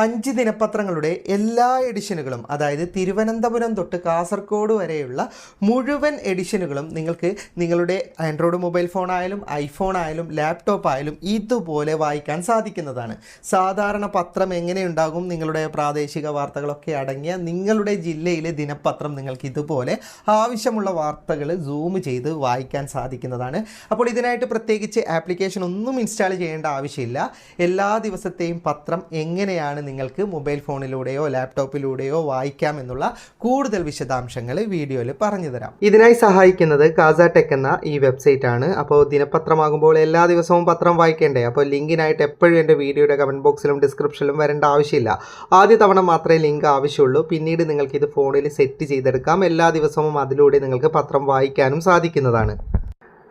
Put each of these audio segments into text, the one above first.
അഞ്ച് ദിനപത്രങ്ങളുടെ എല്ലാ എഡിഷനുകളും അതായത് തിരുവനന്തപുരം തൊട്ട് കാസർഗോഡ് വരെയുള്ള മുഴുവൻ എഡിഷനുകളും നിങ്ങൾക്ക് നിങ്ങളുടെ ആൻഡ്രോയിഡ് മൊബൈൽ ഫോൺ ആയാലും ഐഫോൺ ആയാലും ലാപ്ടോപ്പ് ആയാലും ഇതുപോലെ വായിക്കാൻ സാധിക്കുന്നതാണ്. സാധാരണ പത്രം എങ്ങനെയുണ്ടാകും നിങ്ങളുടെ പ്രാദേശിക വാർത്തകളൊക്കെ അടങ്ങിയ നിങ്ങളുടെ ജില്ലയിലെ ദിനപത്രം നിങ്ങൾക്ക് ഇതുപോലെ ആവശ്യമുള്ള വാർത്തകൾ സൂം ചെയ്ത് വായിക്കാൻ സാധിക്കുന്നതാണ്. അപ്പോൾ ഇതിനായിട്ട് പ്രത്യേകിച്ച് ആപ്ലിക്കേഷൻ ഒന്നും ഇൻസ്റ്റാൾ ചെയ്യേണ്ട ആവശ്യമില്ല. എല്ലാ ദിവസത്തെയും പത്രം എങ്ങനെയാണ് നിങ്ങൾക്ക് മൊബൈൽ ഫോണിലൂടെയോ ലാപ്ടോപ്പിലൂടെയോ വായിക്കാം എന്നുള്ള കൂടുതൽ വിശദാംശങ്ങൾ വീഡിയോയിൽ പറഞ്ഞു തരാം. ഇതിനായി സഹായിക്കുന്നത് കാസ ടെക് എന്ന ഈ വെബ്സൈറ്റ് ആണ്. അപ്പോൾ ദിനപത്രമാകുമ്പോൾ എല്ലാ ദിവസവും പത്രം വായിക്കേണ്ടേ? അപ്പോൾ ലിങ്കിനായിട്ട് എപ്പോഴും എന്റെ വീഡിയോയുടെ കമന്റ് ബോക്സിലും ഡിസ്ക്രിപ്ഷനിലും വരേണ്ട ആവശ്യമില്ല. ആദ്യ തവണ മാത്രമേ ലിങ്ക് ആവശ്യമുള്ളൂ. പിന്നീട് നിങ്ങൾക്ക് ഇത് ഫോണിൽ സെറ്റ് ചെയ്തെടുക്കാം. എല്ലാ ദിവസവും അതിലൂടെ നിങ്ങൾക്ക് പത്രം വായിക്കാനും സാധിക്കുന്നതാണ്.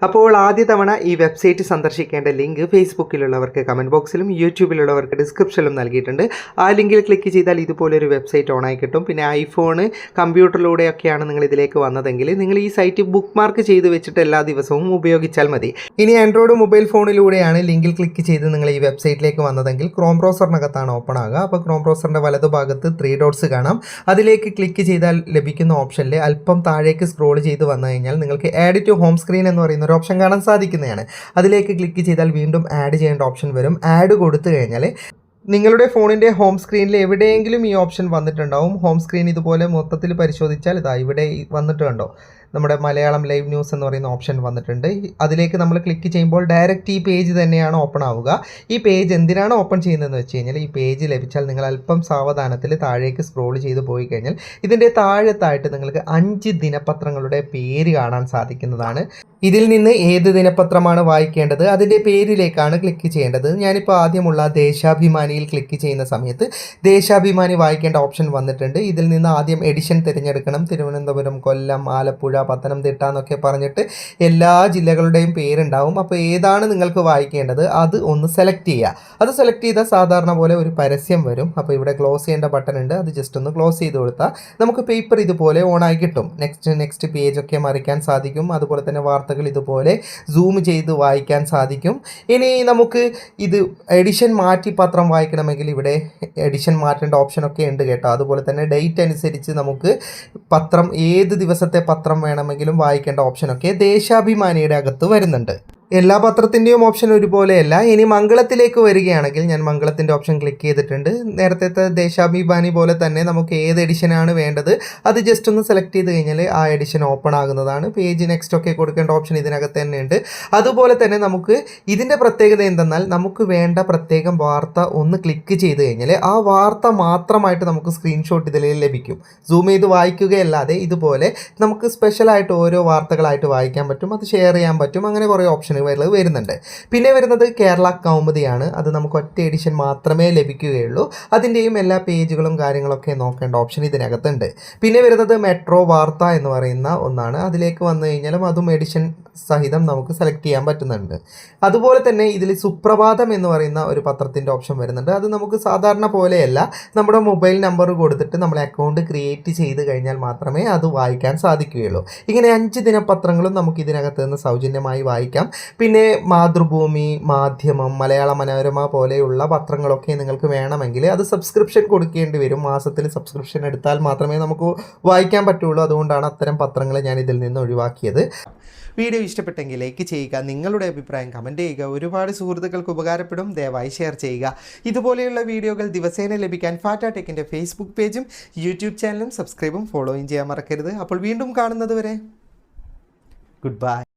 അപ്പോൾ ആദ്യ തവണ ഈ വെബ്സൈറ്റ് സന്ദർശിക്കേണ്ട ലിങ്ക് ഫേസ്ബുക്കിലുള്ളവർക്ക് കമന്റ് ബോക്സിലും യൂട്യൂബിലുള്ളവർക്ക് ഡിസ്ക്രിപ്ഷനിലും നൽകിയിട്ടുണ്ട്. ആ ലിങ്കിൽ ക്ലിക്ക് ചെയ്താൽ ഇതുപോലൊരു വെബ്സൈറ്റ് ഓണായി കിട്ടും. പിന്നെ ഐഫോണ് കമ്പ്യൂട്ടറിലൂടെയൊക്കെയാണ് നിങ്ങൾ ഇതിലേക്ക് വന്നതെങ്കിൽ നിങ്ങൾ ഈ സൈറ്റ് ബുക്ക് മാർക്ക് ചെയ്ത് വെച്ചിട്ട് എല്ലാ ദിവസവും ഉപയോഗിച്ചാൽ മതി. ഇനി ആൻഡ്രോയിഡ് മൊബൈൽ ഫോണിലൂടെയാണ് ലിങ്കിൽ ക്ലിക്ക് ചെയ്ത് നിങ്ങൾ ഈ വെബ്സൈറ്റിലേക്ക് വന്നതെങ്കിൽ ക്രോം ബ്രൗസറിനകത്താണ് ഓപ്പൺ ആകുക. അപ്പോൾ ക്രോം ബ്രൗസറിന്റെ വലതുഭാഗത്ത് ത്രീ ഡോട്ട്സ് കാണാം. അതിലേക്ക് ക്ലിക്ക് ചെയ്താൽ ലഭിക്കുന്ന ഓപ്ഷനിൽ അല്പം താഴേക്ക് സ്ക്രോൾ ചെയ്ത് വന്നു കഴിഞ്ഞാൽ നിങ്ങൾക്ക് ആഡ് ടു ഹോം സ്ക്രീൻ എന്ന് പറയുന്ന ഒരു ഓപ്ഷൻ കാണാൻ സാധിക്കുന്നതാണ്. അതിലേക്ക് ക്ലിക്ക് ചെയ്താൽ വീണ്ടും ആഡ് ചെയ്യേണ്ട ഓപ്ഷൻ വരും. ആഡ് കൊടുത്തു കഴിഞ്ഞാൽ നിങ്ങളുടെ ഫോണിന്റെ ഹോം സ്ക്രീനിൽ എവിടെയെങ്കിലും ഈ ഓപ്ഷൻ വന്നിട്ടുണ്ടാവും. ഹോം സ്ക്രീൻ ഇതുപോലെ മൊത്തത്തിൽ പരിശോധിച്ചാൽ ഇതാ ഇവിടെ വന്നിട്ട് കണ്ടോ? നമ്മുടെ മലയാളം ലൈവ് ന്യൂസ് എന്ന് പറയുന്ന ഓപ്ഷൻ വന്നിട്ടുണ്ട്. അതിലേക്ക് നമ്മൾ ക്ലിക്ക് ചെയ്യുമ്പോൾ ഡയറക്റ്റ് ഈ പേജ് തന്നെയാണ് ഓപ്പൺ ആവുക. ഈ പേജ് എന്തിനാണ് ഓപ്പൺ ചെയ്യുന്നതെന്ന് വെച്ച് കഴിഞ്ഞാൽ ഈ പേജ് ലഭിച്ചാൽ നിങ്ങൾ അല്പം സാവധാനത്തിൽ താഴേക്ക് സ്ക്രോൾ ചെയ്ത് പോയി കഴിഞ്ഞാൽ ഇതിന്റെ താഴത്തായിട്ട് നിങ്ങൾക്ക് അഞ്ച് ദിനപത്രങ്ങളുടെ പേര് കാണാൻ സാധിക്കുന്നതാണ്. ഇതിൽ നിന്ന് ഏത് ദിനപത്രമാണ് വായിക്കേണ്ടത് അതിന്റെ പേരിലേക്കാണ് ക്ലിക്ക് ചെയ്യേണ്ടത്. ഞാനിപ്പോൾ ആദ്യമുള്ള ദേശാഭിമാനിയിൽ ക്ലിക്ക് ചെയ്യുന്ന സമയത്ത് ദേശാഭിമാനി വായിക്കേണ്ട ഓപ്ഷൻ വന്നിട്ടുണ്ട്. ഇതിൽ നിന്ന് ആദ്യം എഡിഷൻ തിരഞ്ഞെടുക്കണം. തിരുവനന്തപുരം കൊല്ലം ആലപ്പുഴ പത്തനംതിട്ട എന്നൊക്കെ പറഞ്ഞിട്ട് എല്ലാ ജില്ലകളുടെയും പേരുണ്ടാവും. അപ്പോൾ ഏതാണ് നിങ്ങൾക്ക് വായിക്കേണ്ടത് അത് ഒന്ന് സെലക്ട് ചെയ്യുക. അത് സെലക്ട് ചെയ്താൽ സാധാരണ പോലെ ഒരു പരസ്യം വരും. അപ്പോൾ ഇവിടെ ക്ലോസ് ചെയ്യേണ്ട ബട്ടൺ ഉണ്ട്. അത് ജസ്റ്റ് ഒന്ന് ക്ലോസ് ചെയ്ത് കൊടുത്താൽ നമുക്ക് പേപ്പർ ഇതുപോലെ ഓണായി കിട്ടും. നെക്സ്റ്റ് നെക്സ്റ്റ് പേജൊക്കെ മറിക്കാൻ സാധിക്കും. അതുപോലെ തന്നെ വാർത്തകൾ ഇതുപോലെ സൂം ചെയ്ത് വായിക്കാൻ സാധിക്കും. ഇനി നമുക്ക് ഇത് എഡിഷൻ മാറ്റി പത്രം വായിക്കണമെങ്കിൽ ഇവിടെ എഡിഷൻ മാറ്റേണ്ട ഓപ്ഷനൊക്കെ ഉണ്ട് കേട്ടോ. അതുപോലെ തന്നെ ഡേറ്റ് അനുസരിച്ച് നമുക്ക് പത്രം ഏത് ദിവസത്തെ പത്രം വേണമെങ്കിലും വായിക്കേണ്ട ഓപ്ഷനൊക്കെ ദേശാഭിമാനിയുടെ അകത്ത് വരുന്നുണ്ട്. എല്ലാ പത്രത്തിന്റെയും ഓപ്ഷൻ ഒരുപോലെയല്ല. ഇനി മംഗളത്തിലേക്ക് വരികയാണെങ്കിൽ ഞാൻ മംഗളത്തിന്റെ ഓപ്ഷൻ ക്ലിക്ക് ചെയ്തിട്ടുണ്ട്. നേരത്തെ ദേശാഭിമാനി പോലെ തന്നെ നമുക്ക് ഏത് എഡിഷനാണ് വേണ്ടത്? അത് ജസ്റ്റ് ഒന്ന് സെലക്ട് ചെയ്ത് കഴിഞ്ഞാൽ ആ എഡിഷൻ ഓപ്പൺ ആകുന്നതാണ്. പേജ് നെക്സ്റ്റ് ഒക്കെ കൊടുക്കേണ്ട ഓപ്ഷൻ ഇതിനകത്ത് തന്നെ ഉണ്ട് അതുപോലെ തന്നെ നമുക്ക് ഇതിന്റെ പ്രത്യേകത എന്തെന്നാൽ നമുക്ക് വേണ്ട പ്രത്യേകം വാർത്ത ഒന്ന് ക്ലിക്ക് ചെയ്ത് കഴിഞ്ഞാൽ ആ വാർത്ത മാത്രമായിട്ട് നമുക്ക് സ്ക്രീൻഷോട്ട് ഇതിൽ ലഭിക്കും. സൂം ചെയ്ത് വായിക്കുകയല്ലാതെ ഇതുപോലെ നമുക്ക് സ്പെഷ്യലായിട്ട് ഓരോ വാർത്തകളായിട്ട് വായിക്കാൻ പറ്റും. അത് ഷെയർ ചെയ്യാൻ പറ്റും. അങ്ങനെ കുറേ ഓപ്ഷനുകൾ വരുന്നുണ്ട്. പിന്നെ വരുന്നത് കേരള കൗമുദിയാണ്. അത് നമുക്ക് ഒറ്റ എഡിഷൻ മാത്രമേ ലഭിക്കുകയുള്ളൂ. അതിന്റെയും എല്ലാ പേജുകളും കാര്യങ്ങളൊക്കെ നോക്കേണ്ട ഓപ്ഷൻ ഇതിനകത്തുണ്ട്. പിന്നെ വരുന്നത് മെട്രോ വാർത്ത എന്ന് പറയുന്ന ഒന്നാണ്. അതിലേക്ക് വന്നു കഴിഞ്ഞാലും അതും എഡിഷൻ സഹിതം നമുക്ക് സെലക്ട് ചെയ്യാൻ പറ്റുന്നുണ്ട്. അതുപോലെ തന്നെ ഇതിൽ സുപ്രഭാതം എന്ന് പറയുന്ന ഒരു പത്രത്തിന്റെ ഓപ്ഷൻ വരുന്നുണ്ട്. അത് നമുക്ക് സാധാരണ പോലെയല്ല. നമ്മുടെ മൊബൈൽ നമ്പർ കൊടുത്തിട്ട് നമ്മൾ അക്കൗണ്ട് ക്രിയേറ്റ് ചെയ്ത് കഴിഞ്ഞാൽ മാത്രമേ അത് വായിക്കാൻ സാധിക്കുകയുള്ളൂ. ഇങ്ങനെ അഞ്ച് ദിനപത്രങ്ങളും നമുക്ക് ഇതിനകത്ത് നിന്ന് സൗജന്യമായി വായിക്കാം. പിന്നെ മാതൃഭൂമി മാധ്യമം മലയാള മനോരമ പോലെയുള്ള പത്രങ്ങളൊക്കെ നിങ്ങൾക്ക് വേണമെങ്കിൽ അത് സബ്സ്ക്രിപ്ഷൻ കൊടുക്കേണ്ടി വരും. മാസത്തിൽ സബ്സ്ക്രിപ്ഷൻ എടുത്താൽ മാത്രമേ നമുക്ക് വായിക്കാൻ പറ്റുള്ളൂ. അതുകൊണ്ടാണ് അത്തരം പത്രങ്ങൾ ഞാൻ ഇതിൽ നിന്ന് ഒഴിവാക്കിയത്. വീഡിയോ ഇഷ്ടപ്പെട്ടെങ്കിൽ ലൈക്ക് ചെയ്യുക നിങ്ങളുടെ അഭിപ്രായം കമന്റ് ചെയ്യുക ഒരുപാട് സുഹൃത്തുക്കൾക്ക് ഉപകാരപ്പെടും. ദയവായി ഷെയർ ചെയ്യുക. ഇതുപോലെയുള്ള വീഡിയോകൾ ദിവസേന ലഭിക്കാൻ ഫാറ്റാ ടെക്കിന്റെ ഫേസ്ബുക്ക് പേജും യൂട്യൂബ് ചാനലും സബ്സ്ക്രൈബും ഫോളോയും ചെയ്യാൻ മറക്കരുത്. അപ്പോൾ വീണ്ടും കാണുന്നത് വരെ ഗുഡ് ബൈ